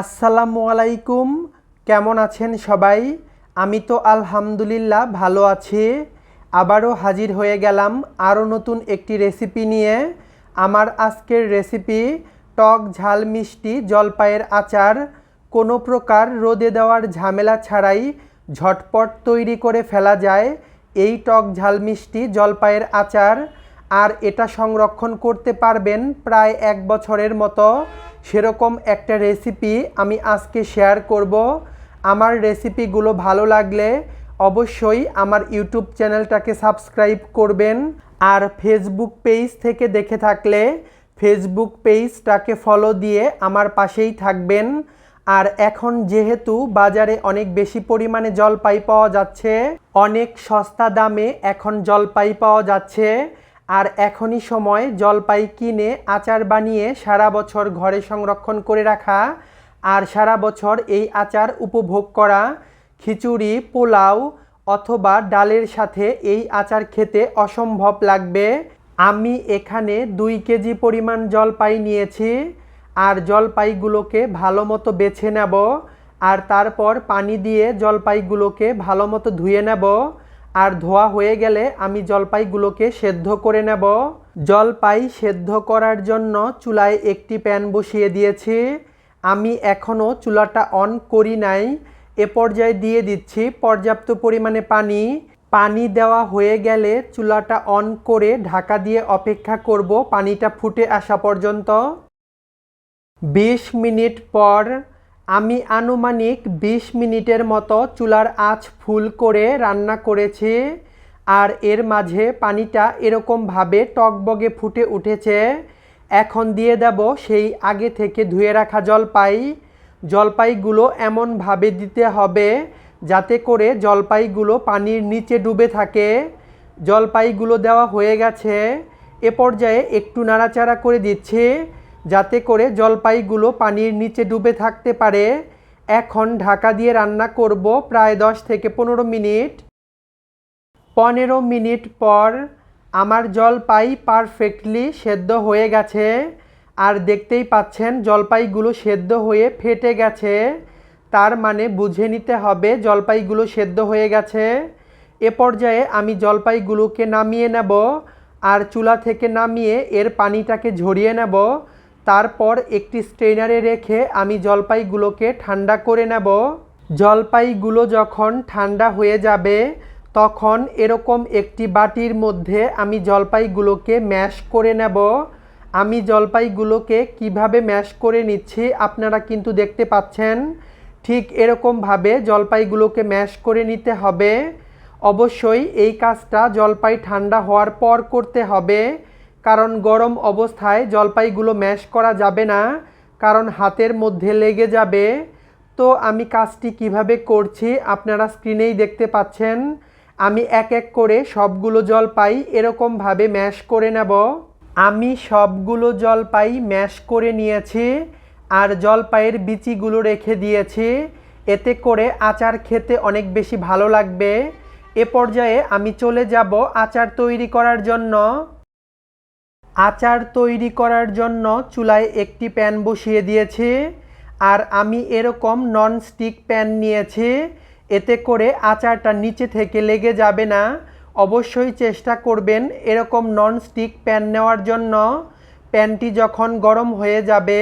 আসসালামু আলাইকুম। কেমন আছেন সবাই? আমি তো আলহামদুলিল্লাহ ভালো আছি। আবারও হাজির হয়ে গেলাম আরও নতুন একটি রেসিপি নিয়ে। আমার আজকের রেসিপি টক ঝাল মিষ্টি জলপাইয়ের আচার। কোনো প্রকার রোদে দেওয়ার ঝামেলা ছাড়াই ঝটপট তৈরি করে ফেলা যায় এই টক ঝাল মিষ্টি জলপাইয়ের আচার। আর এটা সংরক্ষণ করতে পারবেন প্রায় এক বছরের মতো। সেরকম একটা রেসিপি আমি আজকে শেয়ার করব। আমার রেসিপিগুলো ভালো লাগলে অবশ্যই আমার ইউটিউব চ্যানেলটাকে সাবস্ক্রাইব করবেন। আর ফেসবুক পেজ থেকে দেখে থাকলে ফেসবুক পেজটাকে ফলো দিয়ে আমার পাশেই থাকবেন। আর এখন যেহেতু বাজারে অনেক বেশি পরিমাণে জলপাই পাওয়া যাচ্ছে, অনেক সস্তা দামে এখন জলপাই পাওয়া যাচ্ছে আর এখনই সময় জলপাই কিনে আচার বানিয়ে সারা বছর ঘরে সংরক্ষণ করে রাখা। আর সারা বছর এই আচার উপভোগ করা, খিচুড়ি, পোলাও অথবা ডালের সাথে এই আচার খেতে অসম্ভব লাগবে। আমি এখানে দুই কেজি পরিমাণ জলপাই নিয়েছি। আর জলপাইগুলোকে ভালো মতো বেছে নেব। আর তারপর পানি দিয়ে জলপাইগুলোকে ভালো মতো ধুয়ে নেব। আর ধোয়া হয়ে গেলে আমি জলপাইগুলোকে সেদ্ধ করে নেব। জলপাই সেদ্ধ করার জন্য চুলায় একটি প্যান বসিয়ে দিয়েছি। আমি এখনও চুলাটা অন করি নাই। এ পর্যায়ে দিয়ে দিচ্ছি পর্যাপ্ত পরিমাণে পানি। পানি দেওয়া হয়ে গেলে চুলাটা অন করে ঢাকা দিয়ে অপেক্ষা করব। পানিটা ফুটে আসা পর্যন্ত। বিশ মিনিট পর আমি আনুমানিক বিশ মিনিটের মতো চুলার আঁচ ফুল করে রান্না করেছি, আর এর মাঝে পানিটা এরকমভাবে টকবগে ফুটে উঠেছে। এখন দিয়ে দেব সেই আগে থেকে ধুয়ে রাখা জলপাই। জলপাইগুলো এমনভাবে দিতে হবে যাতে করে জলপাইগুলো পানির নিচে ডুবে থাকে। জলপাইগুলো দেওয়া হয়ে গেছে। এ পর্যায়ে একটু নাড়াচাড়া করে দিচ্ছি। যাতে করে জলপাইগুলো পানির নিচে ডুবে থাকতে পারে। এখন ঢাকা দিয়ে রান্না করব প্রায় দশ থেকে পনেরো মিনিট। পনেরো মিনিট পর আমার জলপাই পারফেক্টলি সেদ্ধ হয়ে গেছে। আর দেখতেই পাচ্ছেন জলপাইগুলো সেদ্ধ হয়ে ফেটে গেছে। তার মানে বুঝে নিতে হবে জলপাইগুলো সেদ্ধ হয়ে গেছে। এ পর্যায়ে আমি জলপাইগুলোকে নামিয়ে নেব। আর চুলা থেকে নামিয়ে এর পানিটাকে ঝরিয়ে নেব। তারপর একটি স্ট্রেনারে রেখে আমি জলপাইগুলোকে ঠান্ডা করে নেব। জলপাইগুলো যখন ঠান্ডা হয়ে যাবে, তখন এরকম একটি বাটির মধ্যে আমি জলপাইগুলোকে ম্যাশ করে নেব। আমি জলপাইগুলোকে কীভাবে ম্যাশ করে নিচ্ছি আপনারা কিন্তু দেখতে পাচ্ছেন। ঠিক এরকমভাবে জলপাইগুলোকে ম্যাশ করে নিতে হবে। অবশ্যই এই কাজটা জলপাই ঠান্ডা হওয়ার পর করতে হবে। কারণ গরম অবস্থায় জলপাইগুলো ম্যাশ করা যাবে না, কারণ হাতের মধ্যে লেগে যাবে। তো আমি কাজটি কীভাবে করছি আপনারা স্ক্রিনেই দেখতে পাচ্ছেন। আমি এক এক করে সবগুলো জলপাই এরকমভাবে ম্যাশ করে নেব। আমি সবগুলো জলপাই ম্যাশ করে নিয়েছি আর জলপাইয়ের বিচিগুলো রেখে দিয়েছি। এতে করে আচার খেতে অনেক বেশি ভালো লাগবে। এ পর্যায়ে আমি চলে যাব আচার তৈরি করার জন্য। আচার তৈরি করার জন্য চুলায় একটি প্যান বসিয়ে দিয়েছে। আর আমি এরকম নন স্টিক প্যান নিয়েছি, এতে করে আচারটা নিচে থেকে লেগে যাবে না। অবশ্যই চেষ্টা করবেন এরকম নন স্টিক প্যান নেওয়ার জন্য। প্যানটি যখন গরম হয়ে যাবে,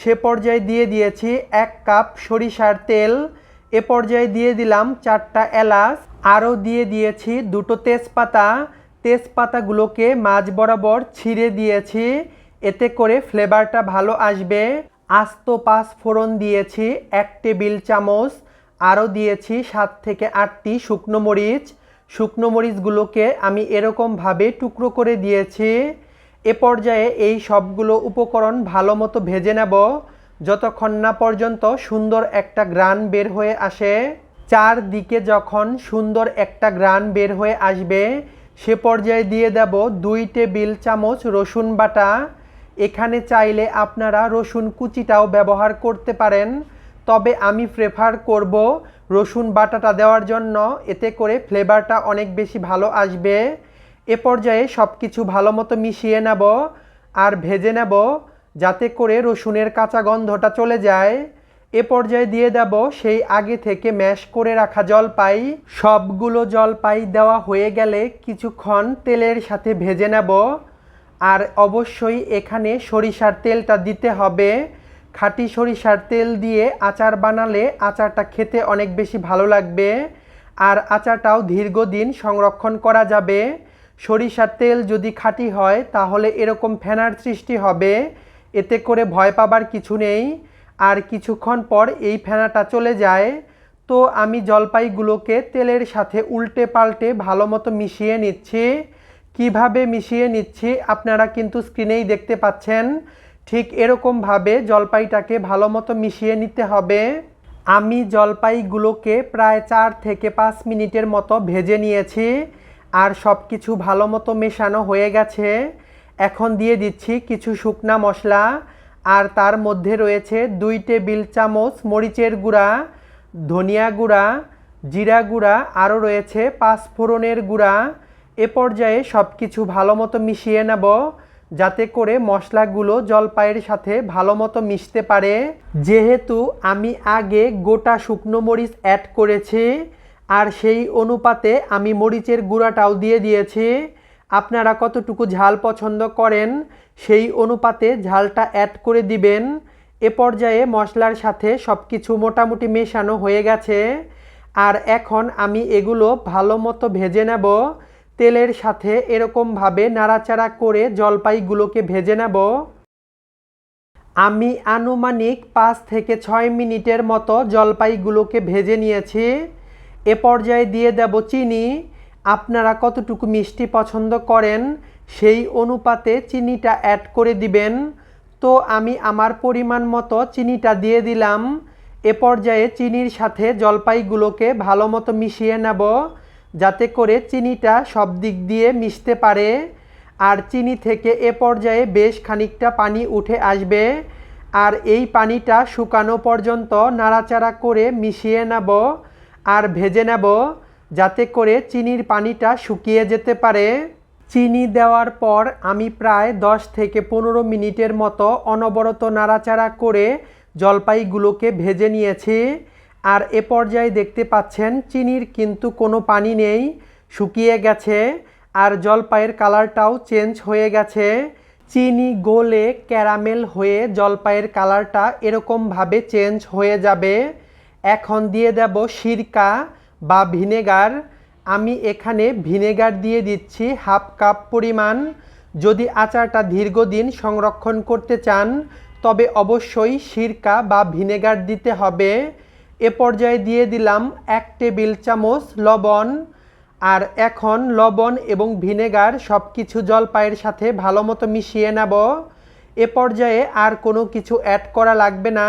সে পর্যায়ে দিয়ে দিয়েছি এক কাপ সরিষার তেল। এ পর্যায়ে দিয়ে দিলাম চারটা এলাচ। আরও দিয়ে দিয়েছি দুটো তেজপাতা। তেজপাতাগুলোকে মাঝ বরাবর ছিঁড়ে দিয়েছি। এতে করে ফ্লেভারটা ভালো আসবে। আস্ত পাঁচ ফোড়ন দিয়েছি, এক টেবিল চামচ। আরও দিয়েছি সাত থেকে আটটি শুকনো মরিচ। শুকনো মরিচগুলোকে আমি এরকমভাবে টুকরো করে দিয়েছি। এ পর্যায়ে এই সবগুলো উপকরণ ভালো মতো ভেজে নেব। যতক্ষণ না পর্যন্ত সুন্দর একটা গ্রান বের হয়ে আসে। চারদিকে যখন সুন্দর একটা গ্রান বের হয়ে আসবে সে পর্যায়ে দিয়ে দেব দুই টেবিল চামচ রসুন বাটা। এখানে চাইলে আপনারা রসুন কুচিটাও ব্যবহার করতে পারেন। তবে আমি প্রেফার করব রসুন বাটাটা দেওয়ার জন্য। এতে করে ফ্লেভারটা অনেক বেশি ভালো আসবে। এ পর্যায়ে সব কিছু ভালো মতো মিশিয়ে নেব আর ভেজে নেব যাতে করে রসুনের কাঁচা গন্ধটা চলে যায়। এ পর্যায়ে দিয়ে দেব সেই আগে থেকে ম্যাশ করে রাখা জলপাই। সবগুলো জলপাই দেওয়া হয়ে গেলে কিছুক্ষণ তেলের সাথে ভেজে নেব। আর অবশ্যই এখানে সরিষার তেলটা দিতে হবে। খাঁটি সরিষার তেল দিয়ে আচার বানালে আচারটা খেতে অনেক বেশি ভালো লাগবে। আর আচারটাও দীর্ঘদিন সংরক্ষণ করা যাবে। সরিষার তেল যদি খাঁটি হয়, তাহলে এরকম ফেনার সৃষ্টি হবে। এতে করে ভয় পাবার কিছু নেই। আর কিছুক্ষণ পর এই ফেনাটা চলে যায়। তো আমি জলপাইগুলোকে তেলের সাথে উল্টে পাল্টে ভালো মতো মিশিয়ে নিচ্ছি। কীভাবে মিশিয়ে নিচ্ছি আপনারা কিন্তু স্ক্রিনেই দেখতে পাচ্ছেন। ঠিক এরকমভাবে জলপাইটাকে ভালো মতো মিশিয়ে নিতে হবে। আমি জলপাইগুলোকে প্রায় চার থেকে পাঁচ মিনিটের মতো ভেজে নিয়েছি আর সব কিছু ভালো মতো মেশানো হয়ে গেছে। এখন দিয়ে দিচ্ছি কিছু শুকনা মশলা। আর তার মধ্যে রয়েছে দুই টেবিল চামচ মরিচের গুঁড়া, ধনিয়া গুঁড়া, জিরা গুঁড়া, আরও রয়েছে পাঁচ ফোড়নের গুঁড়া। এ পর্যায়ে সব কিছু ভালো মতো মিশিয়ে নেব যাতে করে মশলাগুলো জলপাইয়ের সাথে ভালো মতো মিশতে পারে। যেহেতু আমি আগে গোটা শুকনো মরিচ অ্যাড করেছি, আর সেই অনুপাতে আমি মরিচের গুঁড়াটাও দিয়ে দিয়েছি। আপনারা কতটুকু ঝাল পছন্দ করেন, সেই অনুপাতে ঝালটা অ্যাড করে দিবেন। এ পর্যায়ে মশলার সাথে সব কিছু মোটামুটি মেশানো হয়ে গেছে। আর এখন আমি এগুলো ভালো মতো ভেজে নেব। তেলের সাথে এরকমভাবে নাড়াচাড়া করে জলপাইগুলোকে ভেজে নেব। আমি আনুমানিক পাঁচ থেকে ছয় মিনিটের মতো জলপাইগুলোকে ভেজে নিয়েছি। এ পর্যায়ে দিয়ে দেব চিনি। আপনারা কতটুকু মিষ্টি পছন্দ করেন, সেই অনুপাতে চিনিটা অ্যাড করে দিবেন। তো আমি আমার পরিমাণ মতো চিনিটা দিয়ে দিলাম। এ পর্যায়ে চিনির সাথে জলপাইগুলোকে ভালো মতো মিশিয়ে নেব, যাতে করে চিনিটা সব দিক দিয়ে মিশতে পারে। আর চিনি থেকে এ পর্যায়ে বেশ খানিকটা পানি উঠে আসবে। আর এই পানিটা শুকানো পর্যন্ত নাড়াচাড়া করে মিশিয়ে নেব আর ভেজে নেব। যাতে করে চিনির পানিটা শুকিয়ে যেতে পারে। চিনি দেওয়ার পর আমি প্রায় 10 থেকে পনেরো মিনিটের মতো অনবরত নাড়াচাড়া করে জলপাইগুলোকে ভেজে নিয়েছি। আর এ পর্যায়ে দেখতে পাচ্ছেন, চিনির কিন্তু কোনো পানি নেই, শুকিয়ে গেছে। আর জলপাইয়ের কালারটাও চেঞ্জ হয়ে গেছে। চিনি গলে ক্যারামেল হয়ে জলপাইয়ের কালারটা এরকমভাবে চেঞ্জ হয়ে যাবে। এখন দিয়ে দেব সিরকা। বা ভিনেগার, আমি এখানে ভিনেগার দিয়ে দিচ্ছি হাফ কাপ পরিমাণ। যদি আচারটা দীর্ঘদিন সংরক্ষণ করতে চান, তবে অবশ্যই সিরকা বা ভিনেগার দিতে হবে। এ পর্যায়ে দিয়ে দিলাম এক টেবিল চামচ লবণ। আর এখন লবণ এবং ভিনেগার সব কিছু জলপাইয়ের সাথে ভালো মতো মিশিয়ে নেব। এ পর্যায়ে আর কোনো কিছু অ্যাড করা লাগবে না।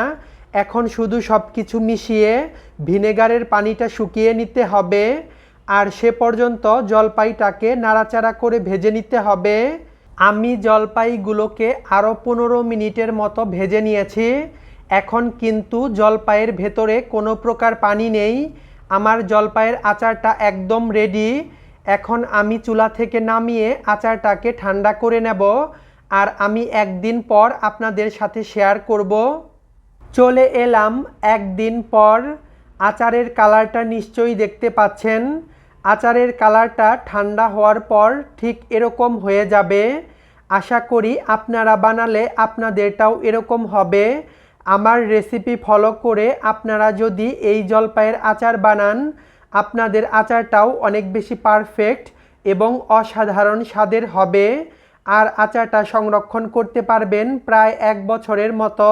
এখন শুধু সব কিছু মিশিয়ে ভিনেগারের পানিটা শুকিয়ে নিতে হবে, আর সে পর্যন্ত জলপাইটাকে নাড়াচাড়া করে ভেজে নিতে হবে। আমি জলপাইগুলোকে আরও পনেরো মিনিটের মতো ভেজে নিয়েছি। এখন কিন্তু জলপাইয়ের ভেতরে কোনো প্রকার পানি নেই। আমার জলপাইয়ের আচারটা একদম রেডি এখন আমি চুলা থেকে নামিয়ে আচারটাকে ঠান্ডা করে নেব, আর আমি একদিন পর আপনাদের সাথে শেয়ার করব। চলে এলাম একদিন পর। আচারের কালারটা নিশ্চয়ই দেখতে পাচ্ছেন। আচারের কালারটা ঠান্ডা হওয়ার পর ঠিক এরকম হয়ে যাবে। আশা করি আপনারা বানালে আপনাদেরটাও এরকম হবে। আমার রেসিপি ফলো করে আপনারা যদি এই জলপাইয়ের আচার বানান, আপনাদের আচারটাও অনেক বেশি পারফেক্ট এবং অসাধারণ স্বাদের হবে। আর আচারটা সংরক্ষণ করতে পারবেন প্রায় এক বছরের মতো।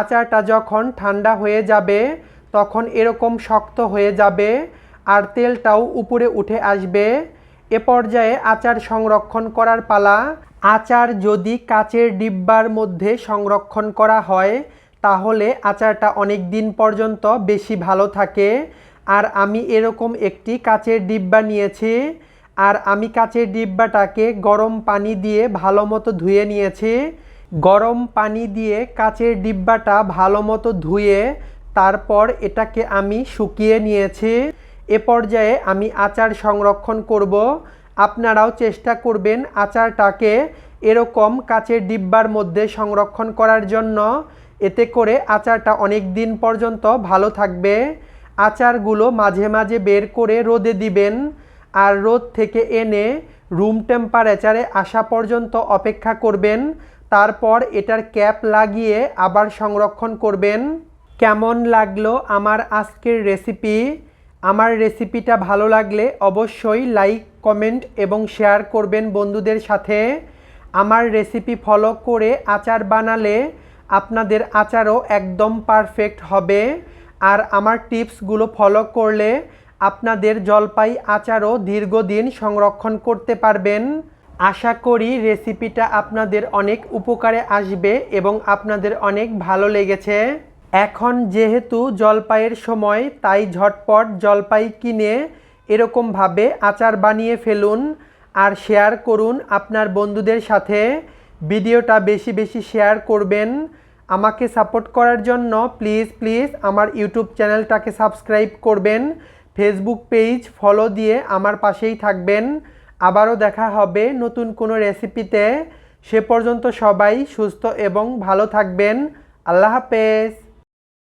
আচারটা যখন ঠান্ডা হয়ে যাবে, তখন এরকম শক্ত হয়ে যাবে আর তেলটাও উপরে উঠে আসবে। এ পর্যায়ে আচার সংরক্ষণ করার পালা। আচার যদি কাচের ডিব্বার মধ্যে সংরক্ষণ করা হয়, তাহলে আচারটা অনেক দিন পর্যন্ত বেশি ভালো থাকে। আর আমি এরকম একটি কাচের ডিব্বা নিয়েছি, আর আমি কাচের ডিব্বাটাকে গরম পানি দিয়ে ভালো মতো ধুয়ে নিয়েছি। গরম পানি দিয়ে কাচের ডিব্বাটা ভালো মতো ধুয়ে তারপর এটাকে আমি শুকিয়ে নিয়েছি। এ পর্যায়ে আমি আচার সংরক্ষণ করব। আপনারাও চেষ্টা করবেন আচারটাকে এরকম কাচের ডিব্বার মধ্যে সংরক্ষণ করার জন্য। এতে করে আচারটা অনেক দিন পর্যন্ত ভালো থাকবে। আচারগুলো মাঝে মাঝে বের করে রোদে দিবেন। আর রোদ থেকে এনে রুম টেম্পারেচারে আসা পর্যন্ত অপেক্ষা করবেন। তারপর এটার ক্যাপ লাগিয়ে আবার সংরক্ষণ করবেন। কেমন লাগল আমার আজকের রেসিপি আমার রেসিপিটা ভালো লাগলে অবশ্যই লাইক কমেন্ট এবং শেয়ার করবেন বন্ধুদের সাথে। আমার রেসিপি ফলো করে আচার বানালে আপনাদের আচারও একদম পারফেক্ট হবে। আর আমার টিপসগুলো ফলো করলে আপনাদের জলপাই আচারও দীর্ঘদিন সংরক্ষণ করতে পারবেন। আশা করি রেসিপিটা আপনাদের অনেক উপকারে আসবে এবং আপনাদের অনেক ভালো লেগেছে। এখন যেহেতু জলপাইয়ের সময়, তাই ঝটপট জলপাই কিনে এরকমভাবে আচার বানিয়ে ফেলুন আর শেয়ার করুন আপনার বন্ধুদের সাথে। ভিডিওটা বেশি বেশি শেয়ার করবেন। আমাকে সাপোর্ট করার জন্য প্লিজ প্লিজ আমার ইউটিউব চ্যানেলটাকে সাবস্ক্রাইব করবেন। ফেসবুক পেজ ফলো দিয়ে আমার পাশেই থাকবেন। আবারও দেখা হবে নতুন কোনো রেসিপিতে। সে পর্যন্ত সবাই সুস্থ এবং ভালো থাকবেন। আল্লাহ হাফেজ।